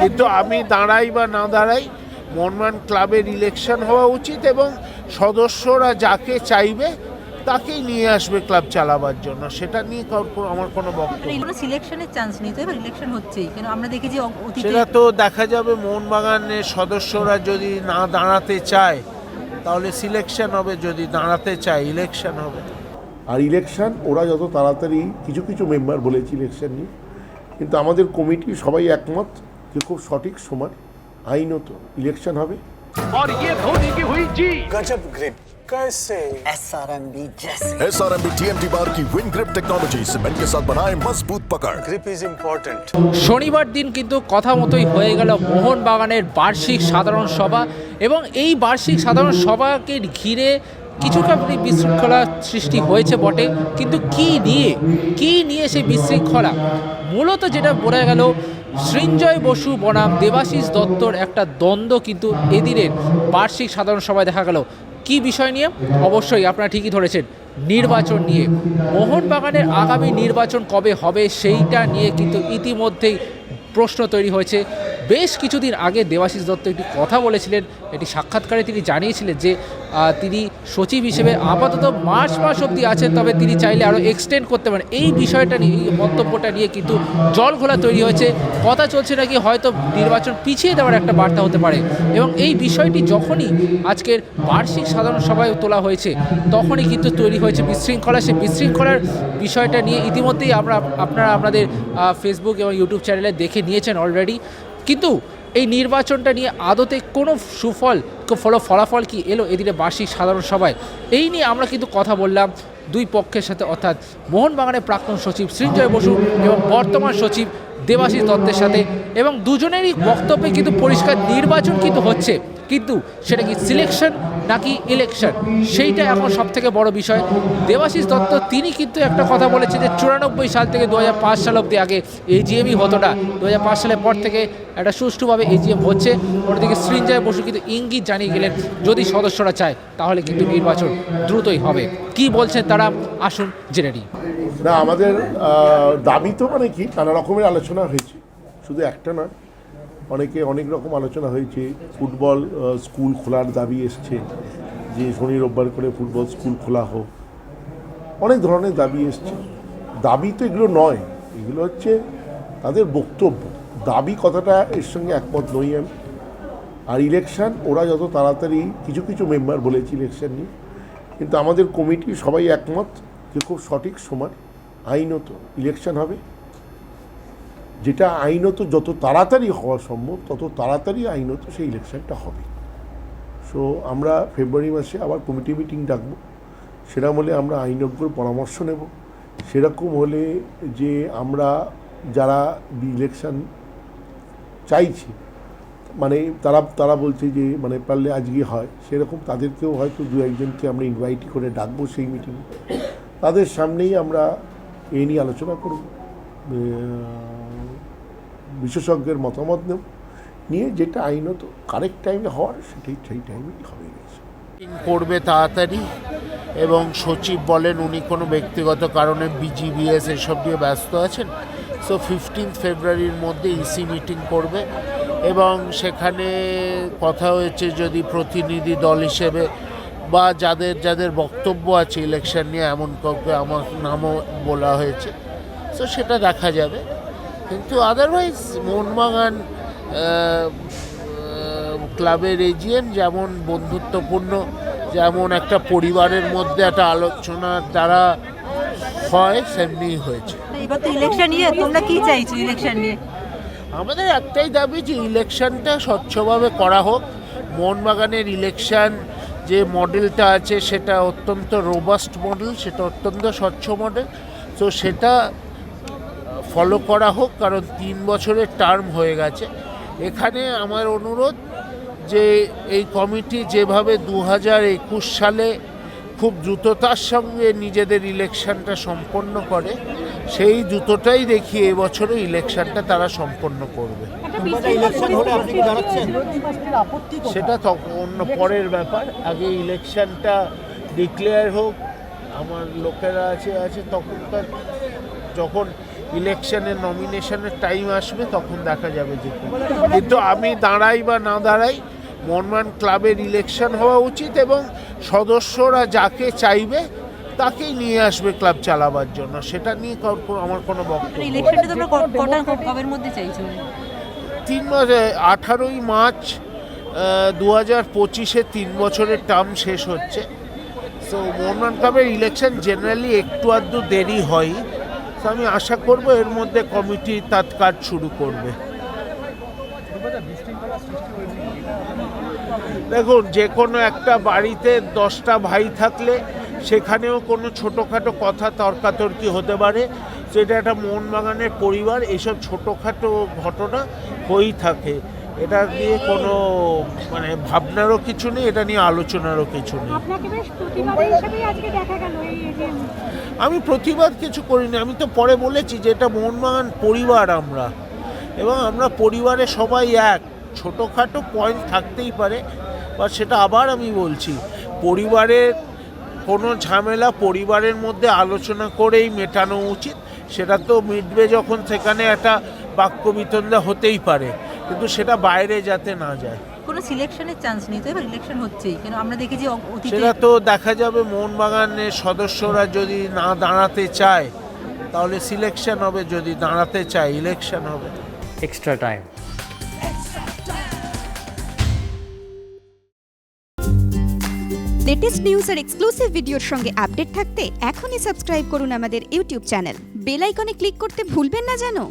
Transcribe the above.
কিন্তু আমি দাঁড়াই বা না দাঁড়াই মনমান ক্লাবের ইলেকশন হওয়া উচিত এবং সদস্যরা যাকে চাইবে তাকেই নিয়ে আসবে ক্লাব চালাবার জন্য। সেটা নিয়ে আমার কোনো বক্তব্য সিলেকশনের চান্স নেই তো এবার ইলেকশন হচ্ছেই। কেন আমরা অ- অতীতে সেটা তো দেখা যাবে মোহনবাগানের সদস্যরা যদি না দাঁড়াতে চায় তাহলে সিলেকশন হবে যদি দাঁড়াতে চায় ইলেকশন হবে। আর ইলেকশন ওরা যত তাড়াতাড়ি কিছু কিছু মেম্বার বলেছে ইলেকশন নিয়ে কিন্তু আমাদের কমিটি সবাই একমত যে খুব সঠিক সময় আইনত ইলেকশন হবে और ये धोनी की हुई जी गजब ग्रिप कैसे एसआरएमबी जैसे S R M B T M T bar की विन ग्रिप टेक्नोलॉजी सीमेंट के साथ बनाए मजबूत पकड़ ग्रिप इज इम्पोर्टेंट শনিবার দিন কিন্তু কথা মতোই হয়ে গেল মোহনবাগানের বার্ষিক সাধারণ সভা এবং এই বার্ষিক সাধারণ সভাকে ঘিরে কিছুটা বিশৃঙ্খলা সৃষ্টি হয়েছে বটে কিন্তু কি নিয়ে কি নিয়ে সেই বিশৃঙ্খলা মূলত যেটা বোঝা গেল, সৃঞ্জয় বসু বনাম দেবাশিস দত্তর একটা দ্বন্দ্ব কিন্তু এদিনের বার্ষিক সাধারণ সভায় দেখা গেল। কি বিষয় নিয়ে? অবশ্যই আপনারা ঠিকই ধরেছেন, নির্বাচন নিয়ে। মোহনবাগানের আগামী নির্বাচন কবে হবে সেইটা নিয়ে কিন্তু ইতিমধ্যেই প্রশ্ন তৈরি হয়েছে। বেশ কিছুদিন আগে দেবাশিস দত্ত একটি কথা বলেছিলেন, একটি সাক্ষাৎকারে তিনি জানিয়েছিলেন যে তিনি সচিব হিসেবে আপাতত মার্চ মাস অবধি আছেন, তবে তিনি চাইলে আরও এক্সটেন্ড করতে পারেন। এই বিষয়টা নিয়ে, এই মন্তব্যটা নিয়ে কিন্তু জল ঘোলা তৈরি হয়েছে। কথা চলছে নাকি, হয়তো নির্বাচন পিছিয়ে দেওয়ার একটা বার্তা হতে পারে। এবং এই বিষয়টি যখনই আজকের বার্ষিক সাধারণ সভায় তোলা হয়েছে, তখনই কিন্তু তৈরি হয়েছে বিশৃঙ্খলা। সেই বিশৃঙ্খলার বিষয়টা নিয়ে ইতিমধ্যেই আমরা, আপনারা আপনাদের ফেসবুক এবং ইউটিউব চ্যানেলে দেখে নিয়েছেন অলরেডি কিন্তু এই নির্বাচনটা নিয়ে আদতে কোনো সুফল ফল, ফলাফল কি এলো এদিনে বার্ষিক সাধারণ সভায়? এই নিয়ে আমরা কিন্তু কথা বললাম দুই পক্ষের সাথে, অর্থাৎ মোহনবাগানের প্রাক্তন সচিব সৃঞ্জয় বসু এবং বর্তমান সচিব দেবাশিস দত্তের সাথে এবং দুজনেরই বক্তব্যে কিন্তু পরিষ্কার নির্বাচন কিন্তু হচ্ছে। কিন্তু সেটা কি সিলেকশন নাকি ইলেকশন সেইটা এখন সব থেকে বড় বিষয়। দেবাশিস দত্ত, তিনি কিন্তু একটা কথা বলেছেন যে চুরানব্বই সাল থেকে দুহাজার পাঁচ সাল অবধি আগে এজিএমই হতো না। দু সালের পর থেকে একটা সুষ্ঠুভাবে এজিএম হচ্ছে। অন্যদিকে সৃঞ্জয় বসু কিন্তু ইঙ্গিত জানিয়ে গেলেন, যদি সদস্যরা চায়, তাহলে কিন্তু নির্বাচন দ্রুতই হবে। কি বলছেন তারা? আসুন জেনে নিই। না, আমাদের দাবি তো মানে কি, নানা রকমের আলোচনা হয়েছে। শুধু একটা নয় অনেকে অনেক রকম আলোচনা হয়েছে। ফুটবল স্কুল খোলার দাবি এসছে যে শনি রোববার করে ফুটবল স্কুল খোলা হোক। অনেক ধরনের দাবি এসছে। দাবি তো এগুলো নয়, এগুলো হচ্ছে তাদের বক্তব্য। দাবি কথাটা এর সঙ্গে একমত নই আমি। আর ইলেকশান ওরা যত তাড়াতাড়ি কিছু কিছু মেম্বার বলেছে ইলেকশান নিয়ে, কিন্তু আমাদের কমিটি সবাই একমত যে খুব সঠিক সময়, আইনত ইলেকশান হবে। যেটা আইনত যত তাড়াতাড়ি হওয়া সম্ভব, তত তাড়াতাড়ি আইনত সেই ইলেকশনটা হবে। সো আমরা ফেব্রুয়ারি মাসে আবার কমিটি মিটিং ডাকবো। সেরকম হলে আমরা আইনজ্ঞর পরামর্শ নেব। সেরকম হলে যে আমরা যারা ইলেকশন চাইছি মানে তারা তারা বলছে যে মানে পারলে আজকে হয়। সেরকম তাদেরকেও হয়তো দু একজনকে আমরা ইনভাইট করে ডাকবো সেই মিটিংয়ে তাদের সামনেই আমরা এই নিয়ে আলোচনা করব। বিশেষজ্ঞের মতামত নেব। নিয়ে যেটা আইনত কারেক্ট টাইমে হওয়ার সেটাই, সেই টাইমেই হবে। মিটিং করবে তাড়াতাড়ি এবং সচিব বলেন, উনি কোনো ব্যক্তিগত কারণে বিজিবিএস এসব নিয়ে ব্যস্ত আছেন। সো ফিফটিন্থ ফেব্রুয়ারির মধ্যে ইসি মিটিং করবে এবং সেখানে কথা হয়েছে যদি প্রতিনিধি দল হিসেবে বা যাদের যাদের বক্তব্য আছে ইলেকশন নিয়ে, এমন কাউকে আমার নামও বলা হয়েছে। সো সেটা দেখা যাবে। কিন্তু আদারওয়াইজ মোহনবাগান ক্লাবের এজিএম যেমন বন্ধুত্বপূর্ণ যেমন একটা পরিবারের মধ্যে একটা আলোচনার দ্বারা হয় সেমনি হয়েছে। এবার তো ইলেকশন নিয়ে তোমরা কি চাইছো ইলেকশন নিয়ে? আমাদের একটাই দাবি যে ইলেকশনটা স্বচ্ছভাবে করা হোক। মোহনবাগানের ইলেকশন যে মডেলটা আছে সেটা অত্যন্ত রোবাস্ট মডেল সেটা অত্যন্ত স্বচ্ছ মডেল তো সেটা ফলো করা হোক কারণ তিন বছরের টার্ম হয়ে গেছে। এখানে আমার অনুরোধ যে এই কমিটি যেভাবে দু হাজার একুশ সালে খুব দ্রুততার সঙ্গে নিজেদের ইলেকশনটা সম্পন্ন করে সেই দ্রুতটাই দেখি এবছরও ইলেকশনটা তারা সম্পন্ন করবে। ইলেকশন হলে আপনি কি দাঁড়াচ্ছেন সেটা তখন অন্য পরের ব্যাপার। আগে ইলেকশনটা ডিক্লেয়ার হোক আমার লোকেরা আছে আছে তখনকার যখন ইলেকশনের নমিনেশনের টাইম আসবে তখন দেখা যাবে যে কিন্তু আমি দাঁড়াই বা না দাঁড়াই মনমান ক্লাবের ইলেকশন হওয়া উচিত এবং সদস্যরা যাকে চাইবে তাকেই নিয়ে আসবে ক্লাব চালাবার জন্য। সেটা নিয়ে আমার কোনো বক্তব্য চাইছো তিন মাসে আঠারোই মার্চ দু হাজার পঁচিশে তিন বছরের টার্ম শেষ হচ্ছে। তো মোহনবাগান ক্লাবের ইলেকশন জেনারেলি একটু আধটু দেরি হয় তো আমি আশা করব এর মধ্যে কমিটি তার শুরু করবে। দেখুন, যে কোনো একটা বাড়িতে দশটা ভাই থাকলে সেখানেও কোনো ছোটোখাটো কথা তর্কাতর্কি হতে পারে। সেটা একটা মোহনবাগানের পরিবার, এসব ছোটোখাটো ঘটনা হয়েই থাকে। এটা নিয়ে কোনো মানে ভাবনারও কিছু নেই এটা নিয়ে আলোচনারও কিছু নেই। আমি প্রতিবাদ কিছু করিনি আমি তো পরে বলেছি যে এটা মোহনবাগান পরিবার আমরা। এবং আমরা পরিবারে সবাই এক ছোটোখাটো পয়েন্ট থাকতেই পারে বা সেটা আবার আমি বলছি পরিবারের কোনো ঝামেলা পরিবারের মধ্যে আলোচনা করেই মেটানো উচিত সেটা তো মিটবে যখন সেখানে একটা বাক্য বিতণ্ডা হতেই পারে। কিন্তু সেটা বাইরে যাতে না যায়। কোনো সিলেকশনের চান্স নেই তো এবার ইলেকশন হচ্ছেই। কেন আমরা অ- অতীতে সেটা তো দেখা যাবে মোহনবাগানের সদস্যরা যদি না দাঁড়াতে চায় তাহলে সিলেকশন হবে যদি দাঁড়াতে চায় ইলেকশন হবে। এক্সট্রা টাইম লেটেস্ট নিউজ আর এক্সক্লুসিভ ভিডিওর সঙ্গে আপডেট থাকতে এখনই সাবস্ক্রাইব করুন আমাদের ইউটিউব চ্যানেল বেল আইকনে ক্লিক করতে ভুলবেন না জানো